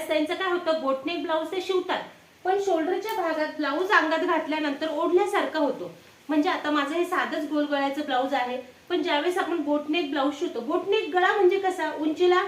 त्यावेळेस त्यांचं काय होतं? बोटनेक ब्लाऊज ते शिवतात. पण शोल्डरच्या भागात ब्लाऊज अंगात घातल्यानंतर ओढल्यासारखा होतो. म्हणजे आता माझं हे साधंच गोल गळ्याचं ब्लाऊज आहे. पण ज्यावेळेस आपण बोटनेक ब्लाऊज शिवतो बोटनेक गळा म्हणजे कसा? उंचीला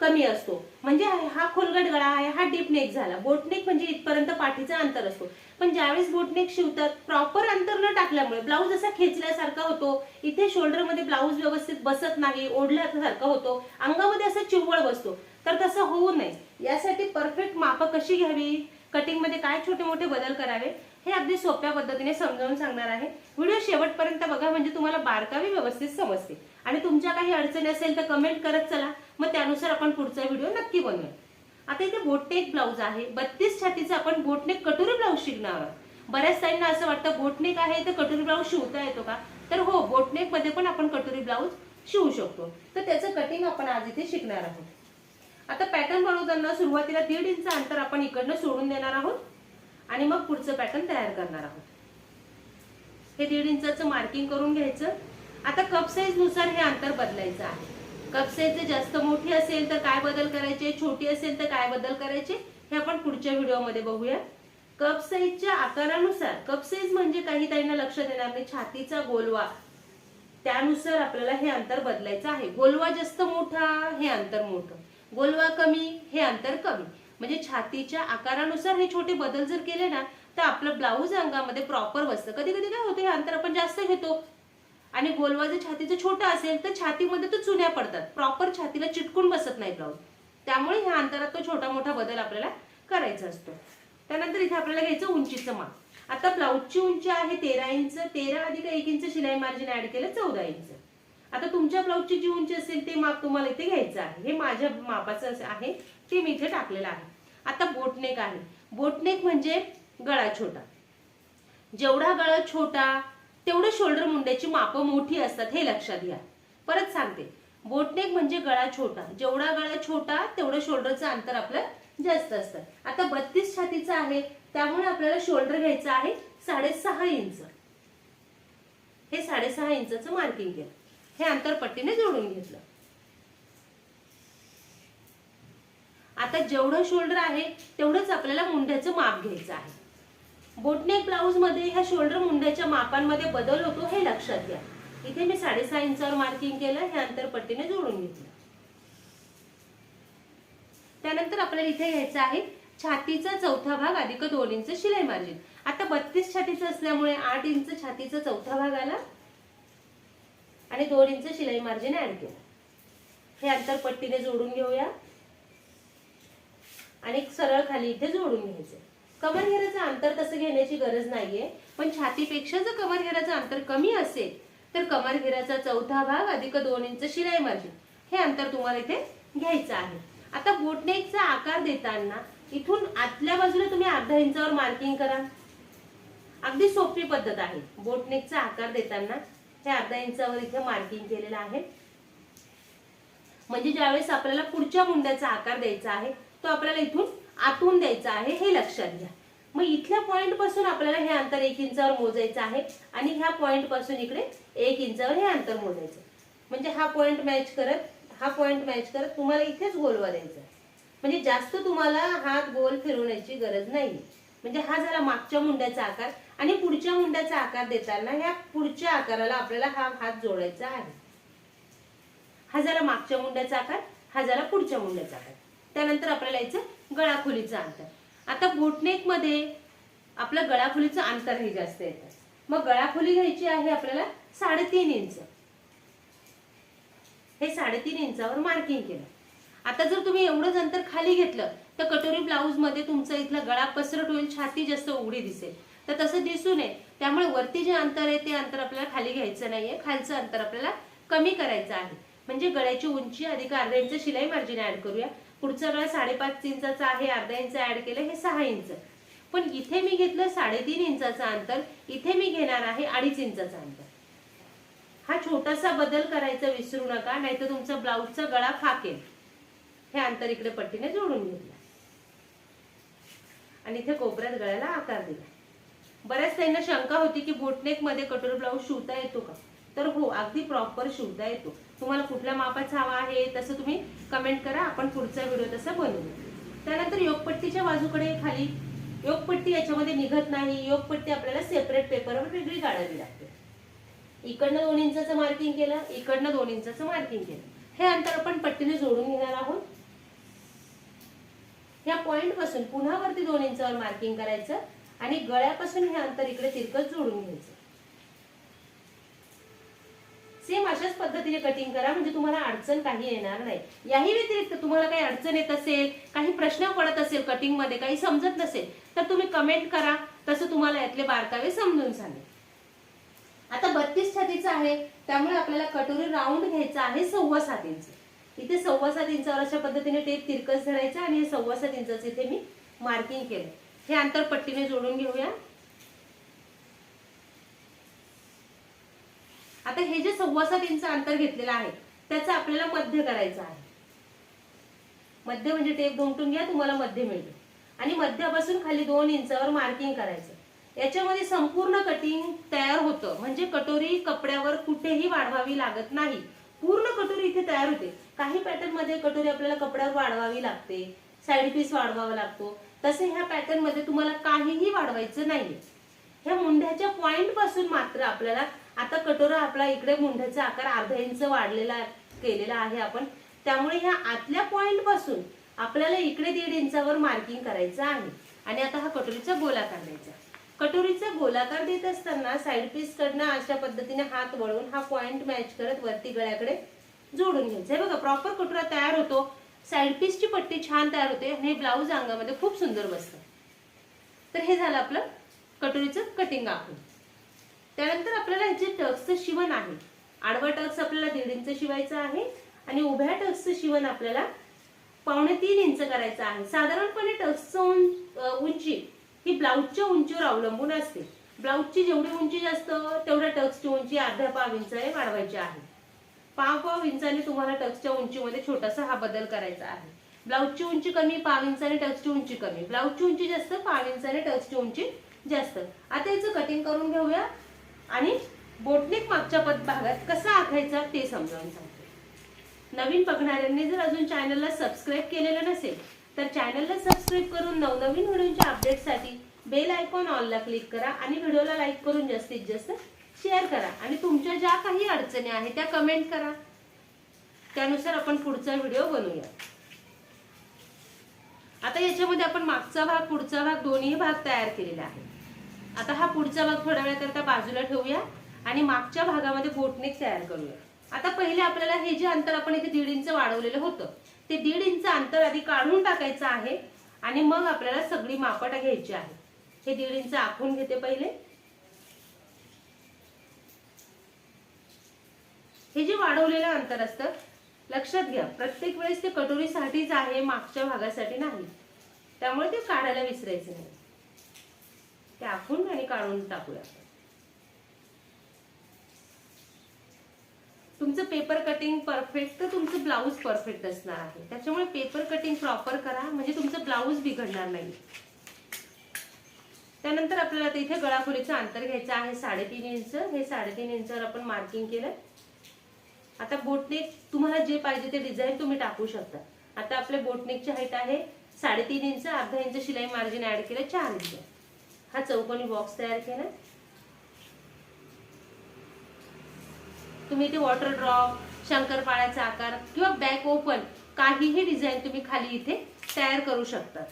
कमी असतो. म्हणजे हा खोलगट गळा आहे हा डीप नेक झाला. बोटनेक म्हणजे इथपर्यंत पाठीचा अंतर असतो. पण ज्यावेळेस बोटनेक शिवतात प्रॉपर अंतर न टाकल्यामुळे ब्लाऊज असा खेचल्यासारखा होतो. इथे शोल्डरमध्ये ब्लाऊज व्यवस्थित बसत नाही ओढल्यासारखा होतो. अंगामध्ये असा चिवळ बसतो. तर तसं होऊ नये. यासाठी परफेक्ट माप कशी घ्यावी? कटिंगमध्ये काय छोटे मोठे बदल करावे? हे अगदी सोप्या पद्धतीने समजावून सांगणार आहे. व्हिडिओ शेवटपर्यंत बघा म्हणजे तुम्हाला बारकावी व्यवस्थित समजते. आणि तुमच्या काही अडचणी असेल तर कमेंट करत चला. मग त्यानुसार आपण पुढचा व्हिडिओ नक्की बनवूया. आता इथे बोटनेक ब्लाऊज आहे. बत्तीस छातीचं आपण बोटनेक कटोरी ब्लाऊज शिकणार आहोत. बऱ्याच ताईंना असं वाटतं बोटनेक आहे तर कटोरी ब्लाऊज शिवता येतो का? तर हो बोटनेकमध्ये पण आपण कटोरी ब्लाऊज शिवू शकतो. तर त्याचं कटिंग आपण आज इथे शिकणार आहोत. आता पॅटर्न बनवताना सुरुवातीला दीड इंच अंतर आपण इकडनं सोडून देणार आहोत आणि मग पुढचं पॅटर्न तयार करणार आहोत. हे दीड इंचाचं मार्किंग करून घ्यायचं. आता कप साईजनुसार हे अंतर बदलायचं आहे. कप साईज जास्त मोठी असेल तर काय बदल करायचे? छोटी असेल तर काय बदल करायचे? हे आपण पुढच्या व्हिडिओमध्ये बघूया. कप साईजच्या आकारानुसार कप साईज म्हणजे काही ताईंना लक्ष देणार नाही. छातीचा गोलवा. त्यानुसार आपल्याला हे अंतर बदलायचं आहे. गोलवा जास्त मोठा हे अंतर मोठं. गोलवा कमी हे अंतर कमी. म्हणजे छातीच्या आकारानुसार हे छोटे बदल जर केले ना तर आपलं ब्लाऊज अंगामध्ये प्रॉपर बसतं कधी कधी काय होतं हे अंतर आपण जास्त घेतो. आणि गोलवा जर छातीचं छोटं असेल तर छातीमध्ये तो चुन्या पडतात. प्रॉपर छातीला चिटकून बसत नाही ब्लाऊज त्यामुळे ह्या अंतरात तो छोटा मोठा बदल आपल्याला करायचा असतो. त्यानंतर इथे आपल्याला घ्यायचं उंचीचं माप. आता ब्लाऊजची उंची आहे तेरा इंच. तेरा अधिक एक इंच शिलाई मार्जिन ऍड केलं चौदा इंच. आता तुमच्या ब्लाऊजची जी उंची असेल ते माप तुम्हाला इथे घ्यायचं आहे. हे माझ्या मापाचं आहे. ते मी इथे टाकलेलं आहे. आता बोटनेक आहे. बोटनेक म्हणजे गळा छोटा. जेवढा गळा छोटा तेवढं शोल्डर मुंड्याची मापं मोठी असतात हे लक्षात घ्या. परत सांगते. बोटनेक म्हणजे गळा छोटा. जेवढा गळा छोटा तेवढं शोल्डरचं अंतर आपलं जास्त असतं. आता बत्तीस छातीचं आहे. त्यामुळे आपल्याला शोल्डर घ्यायचं आहे साडेसहा इंच. हे साडेसहा इंचचं मार्किंग केलं. हे आंतरपट्टीने जोडून घेतलं. आता जेवढं शोल्डर आहे तेवढंच आपल्याला मुंड्याचं माप घ्यायचं आहे. बोटनेक ब्लाऊजमध्ये ह्या शोल्डर मुंड्याच्या मापांमध्ये बदल होतो हे लक्षात घ्या. इथे मी साडेसहा इंचावर मार्किंग केलं हे आंतरपट्टीने जोडून घेतलं. त्यानंतर आपल्याला इथे घ्यायचं आहे छातीचा चौथा भाग अधिक दोन इंच शिलाई मार्जिन आता बत्तीस छातीचं असल्यामुळे आठ इंच छातीचा चौथा भाग आला. आणि दोन इंच शिलाई मार्जिन ऍड केलं. हे अंतर पट्टीने जोडून घेऊया. आणि एक सरळ खाली इथे जोडून घ्यायचं. कमर घेराचं अंतर तसं घेण्याची गरज नाहीये पण छातीपेक्षा जर कमर घेराचं अंतर कमी असेल तर कमर घेराचा चौथा भाग अधिक दोन इंच शिलाई मार्जिन हे अंतर तुम्हाला इथे घ्यायचं आहे. आता बोटनेकचा आकार देताना इथून आतल्या बाजूला तुम्ही अर्धा इंचावर मार्किंग करा. अगदी सोपी पद्धत आहे. बोटनेकचा आकार देताना हे अर्धा इंचावर इथे मार्किंग केलेलं आहे. म्हणजे ज्यावेळेस आपल्याला पुढच्या मुंड्याचा आकार द्यायचा आहे तो आपल्याला इथून आतून द्यायचा आहे हे लक्षात घ्या. मग इथल्या पॉइंटपासून आपल्याला हे अंतर एक इंचावर मोजायचं आहे आणि ह्या पॉइंटपासून इकडे एक इंचावर हे अंतर मोजायचं. म्हणजे हा पॉइंट मॅच करत हा पॉइंट मॅच करत तुम्हाला इथेच गोलवा द्यायचा आहे. म्हणजे जास्त तुम्हाला हात गोल फिरवण्याची गरज नाही. म्हणजे हा झाला मागच्या मुंड्याचा आकार आणि पुढच्या मुंड्याचा आकार देताना ह्या पुढच्या आकाराला आपल्याला हा हात जोडायचा आहे. हा झाला मागच्या मुंड्याचा आकार हा झाला पुढच्या मुंड्याचा आकार. त्यानंतर आपल्याला याचं गळाखोलीचं अंतर. आता बोटनेकमध्ये आपलं गळाखोलीचं अंतर हे जास्त येतं. मग गळाखोली घ्यायची आहे आपल्याला साडेतीन इंच. हे साडेतीन इंचावर मार्किंग केलं. आता जर तुम्ही एवढंच अंतर खाली घेतलं तर कटोरी ब्लाऊजमध्ये तुमचा इथला गळा पसरट होईल छाती जास्त उघडी दिसेल. तर तसं दिसून नये त्यामुळे वरती जे अंतर आहे ते अंतर आपल्याला खाली घ्यायचं नाहीये. खालचं अंतर आपल्याला कमी करायचं आहे. म्हणजे गळ्याची उंची अधिक अर्धा इंच शिलाई मार्जिन ऍड करूया. पुढचा गळा साडेपाच इंचाचा आहे अर्धा इंच ऍड केलं हे सहा इंच. पण इथे मी घेतलं साडेतीन इंचाचं अंतर इथे मी घेणार आहे अडीच इंचाचं अंतर. हा छोटासा बदल करायचा विसरू नका नाहीतर तुमचा ब्लाऊजचा गळा फाकेल. हे अंतर इकडे पट्टीने जोडून घेतलं आणि इथे कोपऱ्यात गळ्याला आकार दिला. बऱ्याच त्यांना शंका होती की बोटनेकमध्ये ब्लाऊज शिवता येतो का? तर हो अगदी प्रॉपर शिवता येतो. तुम्हाला कुठल्या मापाचा हवा आहे तसं तुम्ही कमेंट करा. आपण पुढचा व्हिडिओ तसा बनवू. त्यानंतर योगपट्टीच्या बाजूकडे खाली योगपट्टी याच्यामध्ये निघत नाही. योगपट्टी आपल्याला सेपरेट पेपरवर वेगळी काढावी लागते. इकडनं दोन इंचाचं मार्किंग केलं इकडनं दोन इंचाचं मार्किंग केलं. हे अंतर आपण पट्टीने जोडून घेणार आहोत. ह्या पॉइंटपासून पुन्हा वरती दोन इंचावर मार्किंग करायचं. आणि गळ्यापासून हे अंतर इकडे तिरकत जोडून घ्यायचं. सेम अशाच पद्धतीने कटिंग करा म्हणजे तुम्हाला अडचण काही येणार नाही. याही व्यतिरिक्त तुम्हाला काही अडचण येत असेल काही प्रश्न पडत असेल कटिंगमध्ये काही समजत नसेल तर तुम्ही कमेंट करा. तसं तुम्हाला यातले बारकावे समजून सांगेल आता बत्तीस छातीचं आहे त्यामुळे आपल्याला कटोरी राऊंड घ्यायचा आहे सव्वा सात इंच. इथे सव्वा सात इंचावर अशा पद्धतीने टेप तिरकस धरायचं आणि हे सव्वा सात इंचाचं इथे मी मार्किंग केलं. हे अंतर पट्टीने जोडून घेऊया. आता हे जे सव्वा सात इंच अंतर घेतलेलं आहे त्याचा आपल्याला मध्य करायचं आहे. मध्य म्हणजे टेप घुमटून घ्या तुम्हाला मध्य मिळेल. आणि मध्यापासून खाली दोन इंचावर मार्किंग करायचं. याच्यामध्ये संपूर्ण कटिंग तयार होतं. म्हणजे कटोरी कपड्यावर कुठेही वाढवावी लागत नाही. पूर्ण कटोरी इथे तयार होते. काही पॅटर्नमध्ये कटोरी आपल्याला कपड्यावर वाढवावी लागते. साईड पीस वाढवावा लागतो. तसे ह्या पॅटर्नमध्ये तुम्हाला काहीही वाढवायचं नाहीये. ह्या मुंढ्याच्या पॉइंटपासून मात्र आपल्याला आता कटोरा आपला इकडे मुंढ्याचा आकार अर्धा इंच वाढलेला केलेला आहे आपण. त्यामुळे ह्या आतल्या पॉइंटपासून आपल्याला इकडे दीड इंचावर मार्किंग करायचं आहे. आणि आता हा कटोरीचा गोलाकार द्यायचा. कटोरीचा गोलाकार देत असताना साईड पीस कडनं अशा पद्धतीने हात वळून हा पॉइंट मॅच करत वरती गळ्याकडे जोडून घ्यायचा. बघा प्रॉपर कटोरा तयार होतो. साईड पीसची पट्टी छान तयार होते आणि हे ब्लाऊज अंगामध्ये खूप सुंदर बसतं. तर हे झालं आपलं कटोरीचं कटिंग आखून. त्यानंतर आपल्याला ह्याचे टक्सचं शिवण आहे आडवा टक्स आपल्याला दीड इंच शिवायचं आहे आणि उभ्या टक्सचं शिवण आपल्याला पावणे तीन इंच करायचं आहे. साधारणपणे टक्सचं उंची ही ब्लाऊजच्या उंचीवर अवलंबून असते. ब्लाऊजची जेवढी उंची जास्त तेवढ्या टक्सची उंची अर्ध्या पाव हे वाढवायची आहे. पाव पाव इंचाने तुम्हाला टक्सच्या उंचीमध्ये छोटासा हा बदल करायचा आहे. ब्लाऊजची उंची कमी पाव इंचाने टक्सची उंची कमी. ब्लाऊजची उंची जास्त पाव इंचाने टक्सची उंची जास्त. आता याचं कटिंग करून घेऊया. आणि बोटनेक मागच्या पद भागात कसा आखायचा ते समजावून सांगते. नवीन बघणाऱ्यांनी जर अजून चॅनलला सबस्क्राईब केलेलं नसेल तर चॅनलला सबस्क्राईब करून नवनवीन व्हिडिओच्या अपडेटसाठी बेल आयकॉन ऑलला क्लिक करा आणि व्हिडिओला लाईक करून जास्तीत जास्त शेअर करा. आणि तुमच्या ज्या काही अडचणी आहेत त्या कमेंट करा. त्यानुसार आपण पुढचा व्हिडिओ बनवूया. आता याच्यामध्ये आपण मागचा भाग पुढचा भाग दोन्ही भाग तयार केलेला आहे. आता हा पुढचा भाग थोड्या वेळाकरता बाजूला ठेवूया आणि मागच्या भागामध्ये बोटनेक तयार करूया. आता पहिले आपल्याला हे जे अंतर आपण इथे दीड इंच वाढवलेलं होतं ते दीड इंच अंतर आधी काढून टाकायचं आहे आणि मग आपल्याला सगळी मापट घ्यायची आहे. हे दीड इंच आखून घेते पहिले. हे जे वाढवलेलं अंतर असतं लक्षात घ्या प्रत्येक वेळेस ते कटोरीसाठीच आहे मागच्या भागासाठी नाही. त्यामुळे ते काढायला विसरायचं नाही. ते आखून आणि काढून टाकूया. तुमचं पेपर कटिंग परफेक्ट तर तुमचं ब्लाऊज परफेक्ट असणार आहे. त्याच्यामुळे पेपर कटिंग प्रॉपर करा म्हणजे तुमचं ब्लाऊज बिघडणार नाही. त्यानंतर आपल्याला इथे गळाखोलीचं अंतर घ्यायचं आहे साडेतीन इंच. हे साडेतीन इंचावर आपण मार्किंग केलं. आता बोटनेक तुम्हाला जे पाहिजे ते डिझाईन तुम्ही टाकू शकता. आता आपल्या बोटनेकची हाईट आहे साडेतीन इंच अर्धा इंच शिलाई मार्जिन ऍड केलं चार इंच. हा चौकोनी बॉक्स तयार केला. तुम्ही इथे वॉटर ड्रॉप शंकरपाळ्याचा आकार किंवा बॅक ओपन काहीही डिझाईन तुम्ही खाली इथे तयार करू शकता.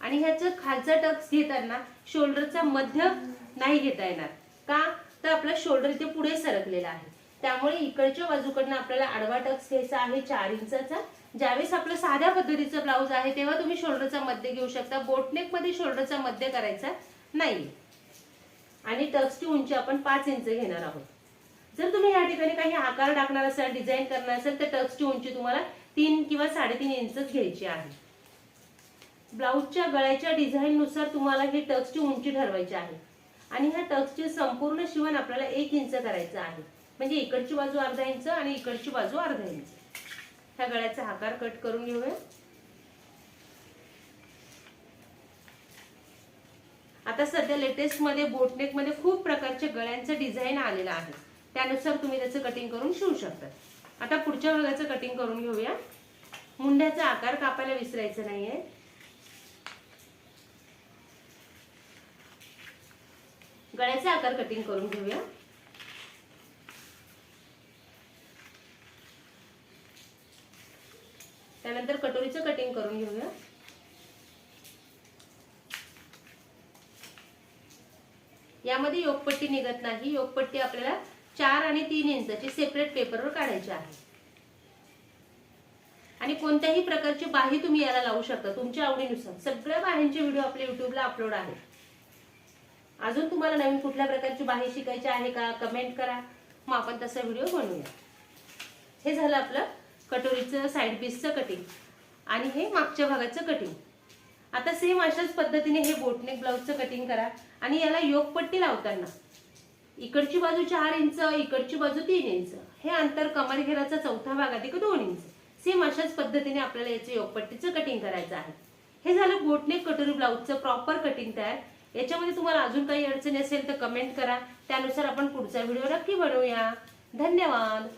आणि ह्याचं खालचा टक्स घेताना शोल्डरचा मध्य नाही घेता येणार. का? तर आपला शोल्डर इथे पुढे सरकलेला आहे. त्यामुळे इकडच्या बाजूकडनं आपल्याला आडवा टक्स घ्यायचा आहे चार इंचाचा. ज्यावेळेस आपलं साध्या पद्धतीचं ब्लाऊज आहे तेव्हा तुम्ही शोल्डरचा मध्य घेऊ शकता. बोटनेकमध्ये शोल्डरचा मध्य करायचा नाही आणि टक्सची उंची आपण पाच इंच घेणार आहोत. जर तुम्ही या ठिकाणी काही आकार टाकणार असाल डिझाईन करणार असेल तर टक्सची उंची तुम्हाला तीन किंवा साडेतीन इंचच घ्यायची आहे. ब्लाऊजच्या गळ्याच्या डिझाईन नुसार तुम्हाला ही टक्सची उंची ठरवायची आहे. आणि ह्या टक्सचे संपूर्ण शिवण आपल्याला एक इंच करायचं आहे. म्हणजे इकडची बाजू अर्धा इंच आणि इकडची बाजू अर्धा इंच. ह्या गळ्याचा आकार कट करून घेऊया. आता सध्या लेटेस्टमध्ये बोटनेकमध्ये खूप प्रकारचे गळ्यांचं डिझाईन आलेलं आहे. त्यानुसार तुम्ही त्याचं कटिंग करून शिवू शकता. आता पुढच्या भागाचं कटिंग करून घेऊया. मुंड्याचा आकार कापायला विसरायचा नाहीये. गळ्याचे आकार कटिंग करून घेऊया. त्यानंतर कटोरीचं कटिंग करून घेऊया. यामध्ये योगपट्टी निघत नाही. योगपट्टी आपल्याला चार आणि तीन इंचाची सेपरेट पेपरवर काढायची आहे. आणि कोणत्याही प्रकारची बाही तुम्ही याला लावू शकता. तुमच्या आवडीनुसार. सगळ्या बाहींचे व्हिडिओ आपल्या युट्यूबला अपलोड आहेत. अजून तुम्हाला नवीन कुठल्या प्रकारची बाही शिकायची आहे का? कमेंट करा. मग आपण तसा व्हिडिओ बनवूया. हे झालं आपलं कटोरीचं साईड पीसचं कटिंग आणि हे मागच्या भागाचं कटिंग आता सेम अशाच पद्धतीने हे बोटनेक ब्लाऊजचं कटिंग करा आणि याला योगपट्टी लावताना इकडची बाजू चार इंच इकडची बाजू तीन इंच हे अंतर कमरघेराचा चौथा भाग अधिक दोन इंच सेम अशाच पद्धतीने आपल्याला याचं योगपट्टीचं कटिंग करायचं आहे. हे झालं बोटनेक कटोरी ब्लाऊजचं प्रॉपर कटिंग तयार. याच्यामध्ये तुम्हाला अजून काही अडचणी असेल तर कमेंट करा. त्यानुसार आपण पुढचा व्हिडिओ नक्की बनवूया. धन्यवाद.